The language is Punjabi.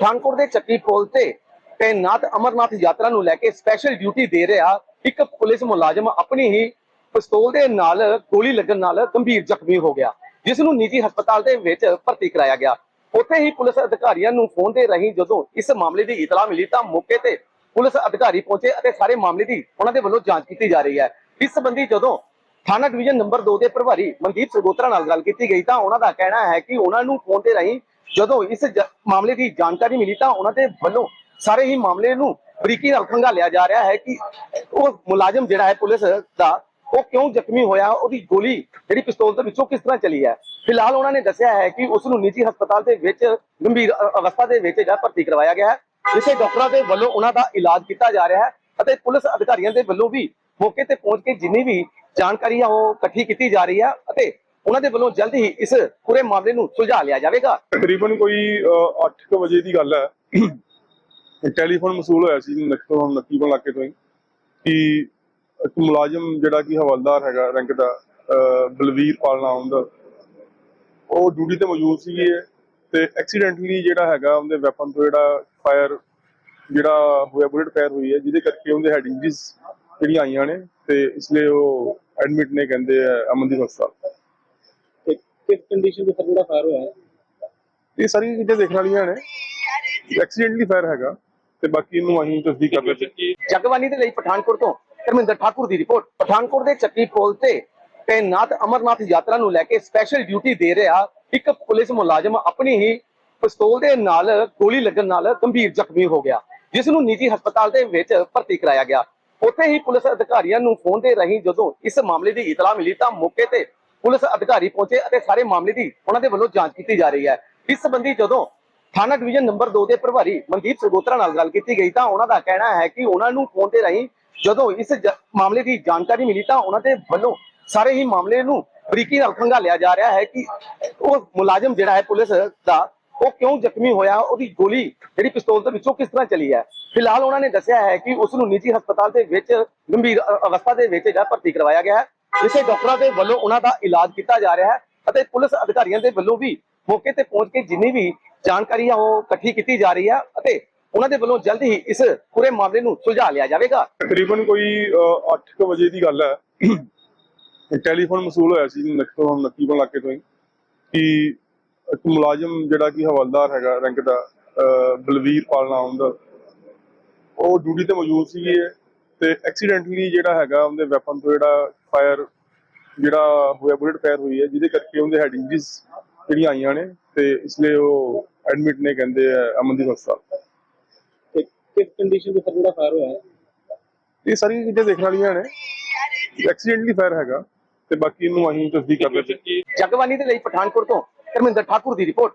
ਪਠਾਨਕੋਟ ਦੇ ਚੱਕੀ ਪੁਲ ਤੇ ਤੈਨਾਤ ਅਮਰਨਾਥ ਯਾਤਰਾ ਨੂੰ ਲੈ ਕੇ ਸਪੈਸ਼ਲ ਡਿਊਟੀ ਦੇ ਰਿਹਾ ਇੱਕ ਪੁਲਿਸ ਮੁਲਾਜ਼ਮ ਆਪਣੀ ਹੀ ਪਿਸਤੌਲ ਦੇ ਨਾਲ ਗੋਲੀ ਲੱਗਣ ਨਾਲ ਗੰਭੀਰ ਜ਼ਖਮੀ ਹੋ ਗਿਆ ਜਿਸ ਨੂੰ ਨਿੱਜੀ ਹਸਪਤਾਲ ਦੇ ਵਿੱਚ ਭਰਤੀ ਕਰਾਇਆ ਗਿਆ। ਉੱਥੇ ਹੀ ਪੁਲਿਸ ਅਧਿਕਾਰੀਆਂ ਨੂੰ ਫੋਨ ਦੇ ਰਹੀ ਜਦੋਂ ਇਸ ਮਾਮਲੇ ਦੀ ਇਤਲਾਹ ਮਿਲੀ ਤਾਂ ਮੌਕੇ ਤੇ ਪੁਲਿਸ ਅਧਿਕਾਰੀ ਪਹੁੰਚੇ ਅਤੇ ਸਾਰੇ ਮਾਮਲੇ ਦੀ ਉਹਨਾਂ ਦੇ ਵੱਲੋਂ ਜਾਂਚ ਕੀਤੀ ਜਾ ਰਹੀ ਹੈ। ਇਸ ਸੰਬੰਧੀ ਜਦੋਂ ਥਾਣਾ ਡਿਵੀਜ਼ਨ ਨੰਬਰ 2 ਦੇ ਪ੍ਰਭਾਰੀ ਮਨਦੀਪ ਸਰਗੋਤਰਾ ਨਾਲ ਗੱਲ ਕੀਤੀ ਗਈ ਤਾਂ ਉਹਨਾਂ ਦਾ ਕਹਿਣਾ ਹੈ ਕਿ ਉਹਨਾਂ ਨੂੰ ਫੋਨ ਤੇ ਰਹੀ ਜਦੋਂ ਇਸ ਮਾਮਲੇ ਦੀ ਜਾਣਕਾਰੀ ਮਿਲੀ ਤਾਂ ਉਹਨਾਂ ਦੇ ਵੱਲੋਂ ਸਾਰੇ ਹੀ ਮਾਮਲੇ ਨੂੰ ਬਰੀਕੀ ਨਾਲ ਖੰਗਾਲਿਆ ਜਾ ਰਿਹਾ ਹੈ ਕਿ ਉਹ ਮੁਲਾਜ਼ਮ ਜਿਹੜਾ ਹੈ ਪੁਲਿਸ ਦਾ, ਉਹ ਕਿਉਂ ਜ਼ਖਮੀ ਹੋਇਆ, ਉਹਦੀ ਗੋਲੀ ਜਿਹੜੀ ਪਿਸਤੌਲ ਦੇ ਵਿੱਚੋਂ ਕਿਸ ਤਰ੍ਹਾਂ ਚੱਲੀ ਹੈ? ਫਿਲਹਾਲ ਉਹਨਾਂ ਨੇ ਦੱਸਿਆ ਹੈ ਕਿ ਉਸ ਨੂੰ ਨਿੱਜੀ ਹਸਪਤਾਲ ਦੇ ਵਿੱਚ ਗੰਭੀਰ ਅਵਸਥਾ ਦੇ ਵਿੱਚ ਜਿਹੜਾ ਭਰਤੀ ਕਰਵਾਇਆ ਗਿਆ ਹੈ ਜਿਸੇ ਡਾਕਟਰਾਂ ਦੇ ਵੱਲੋਂ ਉਹਨਾਂ ਦਾ ਇਲਾਜ ਕੀਤਾ ਜਾ ਰਿਹਾ ਹੈ ਅਤੇ ਪੁਲਿਸ ਅਧਿਕਾਰੀਆਂ ਦੇ ਵੱਲੋਂ ਵੀ ਮੌਕੇ ਤੇ ਪਹੁੰਚ ਕੇ ਜਿੰਨੀ ਵੀ ਜਾਣਕਾਰੀ ਆ ਉਹ ਇਕੱਠੀ ਕੀਤੀ ਜਾ ਰਹੀ ਹੈ ਅਤੇ ਉਹਨਾਂ ਦੇ ਵੱਲੋਂ ਜਲਦ ਹੀ ਇਸ ਪੂਰੇ ਮਾਮਲੇ ਨੂੰ ਸੁਲਝਾ ਲਿਆ ਜਾਵੇਗਾ। ਤਕਰੀਬਨ ਕੋਈ 8 ਵਜੇ ਦੀ ਗੱਲ ਹੈ। ਟੈਲੀਫੋਨ ਮਸੂਲ ਹੋਇਆ ਸੀ ਨਕਤੋਂ ਨਕੀਬਨ ਇਲਾਕੇ ਤੋਂ ਕਿ ਇੱਕ ਮੁਲਾਜ਼ਮ ਜਿਹੜਾ ਕਿ ਹਵਲਦਾਰ ਹੈਗਾ ਰੈਂਕ ਦਾ ਬਲਵੀਰ ਪਾਲ ਨਾਮ ਦਾ, ਉਹ ਡਿਊਟੀ ਤੇ ਮੌਜੂਦ ਸੀਗੇ ਤੇ ਐਕਸੀਡੈਂਟਲੀ ਜਿਹੜਾ ਹੈਗਾ ਉਹਦੇ ਵੈਪਨ ਤੋਂ ਜਿਹੜਾ ਫਾਇਰ ਜਿਹੜਾ ਹੋਇਆ ਬੁਲੇਟ ਫਾਇਰ ਹੋਈ ਹੈ, ਜਿਹਦੇ ਕਰਕੇ ਉਹਦੇ ਹੈਡ ਇੰਜਰੀਜ਼ ਜਿਹੜੀਆਂ ਆਈਆਂ ਨੇ ਤੇ ਇਸ ਲਈ ਉਹ ਐਡਮਿਟ ਨੇ ਕਹਿੰਦੇ ਅਮਨਦੀਪ ਹਸਪਤਾਲ। ਕਿਸ ਕੰਡੀਸ਼ਨ ਦੇ ਸਰ ਜਿਹੜਾ ਫਾਇਰ ਹੋਇਆ ਹੈ? ਇਹ ਸਾਰੀਆਂ ਚੀਜ਼ਾਂ ਦੇਖਣ ਵਾਲੀਆਂ ਨੇ। ਐਕਸੀਡੈਂਟਲੀ ਫਾਇਰ ਹੈਗਾ ਤੇ ਬਾਕੀ ਇਹਨੂੰ ਅਸੀਂ ਤਸਦੀਕ ਕਰ ਹਾਂ। ਜਗਬਾਨੀ ਦੇ ਲਈ ਪਠਾਨਕੋਟ ਤੋਂ ਧਰਮਿੰਦਰ ਠਾਕੁਰ ਦੀ ਰਿਪੋਰਟ। ਪਠਾਨਕੋਟ ਦੇ ਚੱਕੀ ਪੁਲ ਤੇ ਤੈਨਾਤ ਅਮਰਨਾਥ ਯਾਤਰਾ ਨੂੰ ਲੈ ਕੇ ਸਪੈਸ਼ਲ ਡਿਊਟੀ ਦੇ ਰਿਹਾ ਇੱਕ ਪੁਲਿਸ ਮੁਲਾਜ਼ਮ। ਆਪਣੀ ਹੀ ਪਿਸਤੌਲ ਦੇ ਨਾਲ ਗੋਲੀ ਲੱਗਣ ਨਾਲ ਗੰਭੀਰ ਜ਼ਖਮੀ ਹੋ ਗਿਆ ਜਿਸ ਨੂੰ ਨਿੱਜੀ ਹਸਪਤਾਲ ਦੇ ਵਿੱਚ ਭਰਤੀ ਕਰਾਇਆ ਗਿਆ। ਉੱਥੇ ਹੀ ਪੁਲਿਸ ਅਧਿਕਾਰੀਆਂ ਨੂੰ ਫੋਨ ਦੇ ਰਹੀ ਜਦੋਂ ਇਸ ਮਾਮਲੇ ਦੀ ਇਤਲਾਹ ਮਿਲੀ ਤਾਂ ਮੌਕੇ ਤੇ ਪੁਲਿਸ ਅਧਿਕਾਰੀ ਪਹੁੰਚੇ ਅਤੇ ਸਾਰੇ ਮਾਮਲੇ ਦੀ ਉਹਨਾਂ ਦੇ ਵੱਲੋਂ ਜਾਂਚ ਕੀਤੀ ਜਾ ਰਹੀ ਹੈ। ਇਸ ਸੰਬੰਧੀ ਜਦੋਂ ਥਾਣਾ ਡਿਵੀਜ਼ਨ ਨੰਬਰ 2 ਦੇ ਪ੍ਰਭਾਰੀ ਮਨਦੀਪ ਸਗੋਤਰਾ ਨਾਲ ਗੱਲ ਕੀਤੀ ਗਈ ਤਾਂ ਉਹਨਾਂ ਦਾ ਕਹਿਣਾ ਹੈ ਕਿ ਉਹਨਾਂ ਨੂੰ ਫੋਨ ਤੇ ਰਹੀ ਜਦੋਂ ਇਸ ਮਾਮਲੇ ਦੀ ਜਾਣਕਾਰੀ ਮਿਲੀ ਤਾਂ ਉਹਨਾਂ ਦੇ ਵੱਲੋਂ ਸਾਰੇ ਹੀ ਮਾਮਲੇ ਨੂੰ ਬਰੀਕੀ ਨਾਲ ਖੰਗਾਲਿਆ ਜਾ ਰਿਹਾ ਹੈ ਕਿ ਉਹ ਮੁਲਾਜ਼ਮ ਜਿਹੜਾ ਹੈ ਪੁਲਿਸ ਦਾ, ਉਹ ਕਿਉਂ ਜ਼ਖਮੀ ਹੋਇਆ, ਉਹਦੀ ਗੋਲੀ ਜਿਹੜੀ ਪਿਸਤੌਲ ਦੇ ਵਿੱਚੋਂ ਕਿਸ ਤਰ੍ਹਾਂ ਚਲੀ ਹੈ? ਫਿਲਹਾਲ ਉਹਨਾਂ ਨੇ ਦੱਸਿਆ ਹੈ ਕਿ ਉਸ ਨੂੰ ਨਿੱਜੀ ਹਸਪਤਾਲ ਦੇ ਵਿੱਚ ਗੰਭੀਰ ਅਵਸਥਾ ਦੇ ਵਿੱਚ ਜਿਹੜਾ ਭਰਤੀ ਕਰਵਾਇਆ ਗਿਆ ਹੈ। ਜਿਸੇ ਡਾਕਟਰਾਂ ਦੇ ਵੱਲੋਂ ਉਹਨਾਂ ਦਾ ਇਲਾਜ ਕੀਤਾ ਜਾ ਰਿਹਾ ਹੈ ਅਤੇ ਪੁਲਿਸ ਅਧਿਕਾਰੀਆਂ ਦੇ ਵੱਲੋਂ ਵੀ ਮੌਕੇ ਤੇ ਪਹੁੰਚ ਕੇ ਜਿੰਨੀ ਵੀ ਜਾਣਕਾਰੀ ਆ ਉਹ ਇਕੱਠੀ ਕੀਤੀ ਜਾ ਰਹੀ ਹੈ ਅਤੇ ਉਹਨਾਂ ਦੇ ਵੱਲੋਂ ਜਲਦ ਹੀ ਇਸ ਪੂਰੇ ਮਾਮਲੇ ਨੂੰ ਸੁਲਝਾ ਲਿਆ ਜਾਵੇਗਾ। ਤਕਰੀਬਨ ਕੋਈ 8 ਵਜੇ ਦੀ ਗੱਲ ਹੈ। ਟੈਲੀਫੋਨ ਮਸੂਲ ਹੋਇਆ ਸੀ ਨਕਤੋਂ ਨਕੀਬਨ ਇਲਾਕੇ ਤੋਂ ਕਿ ਇੱਕ ਮੁਲਾਜ਼ਮ ਜਿਹੜਾ ਕਿ ਹਵਲਦਾਰ ਹੈਗਾ ਰੈਂਕ ਦਾ ਬਲਵੀਰ ਪਾਲ ਨਾਮ ਦਾ, ਉਹ ਡਿਊਟੀ ਤੇ ਮੌਜੂਦ ਸੀਗੇ ਤੇ ਐਕਸੀਡੈਂਟਲੀ ਜਿਹੜਾ ਹੈਗਾ, ਉਹਦੇ ਵੈਪਨ ਤੋਂ ਜਿਹੜਾ ਫਾਇਰ ਜਿਹੜਾ ਹੋਇਆ ਬੁਲੇਟ ਫਾਇਰ ਹੋਈ ਹੈ ਜਿਹਦੇ ਕਰਕੇ ਉਹਦੇ ਹੈਡ ਇੰਜਰੀਜ਼ ਜਿਹੜੀਆਂ ਆਈਆਂ ਨੇ ਤੇ ਇਸ ਲਈ ਉਹ ਐਡਮਿਟ ਨੇ ਕਹਿੰਦੇ ਆ ਅਮਨਦੀਪ ਹਸਪਤਾਲ। ਤੇ ਕਿਸ ਕੰਡੀਸ਼ਨ ਦੇ ਸਰ ਜਿਹੜਾ ਫਾਇਰ ਹੋਇਆ? ਹੈ? ਇਹ ਸਾਰੀਆਂ ਚੀਜ਼ਾਂ ਦੇਖਣ ਵਾਲੀਆਂ ਨੇ। ਐਕਸੀਡੈਂਟਲੀ ਫਾਇਰ ਹੈਗਾ ਤੇ ਬਾਕੀ ਇਹਨੂੰ ਅਸੀਂ ਤਸਦੀਕ ਕਰ ਰਹੇ ਜਗਬਾਨੀ ਦੇ ਲਈ ਪਠਾਨਕੋਟ ਤੋਂ ਧਰਮਿੰਦਰ ਠਾਕੁਰ ਦੀ ਰਿਪੋਰਟ।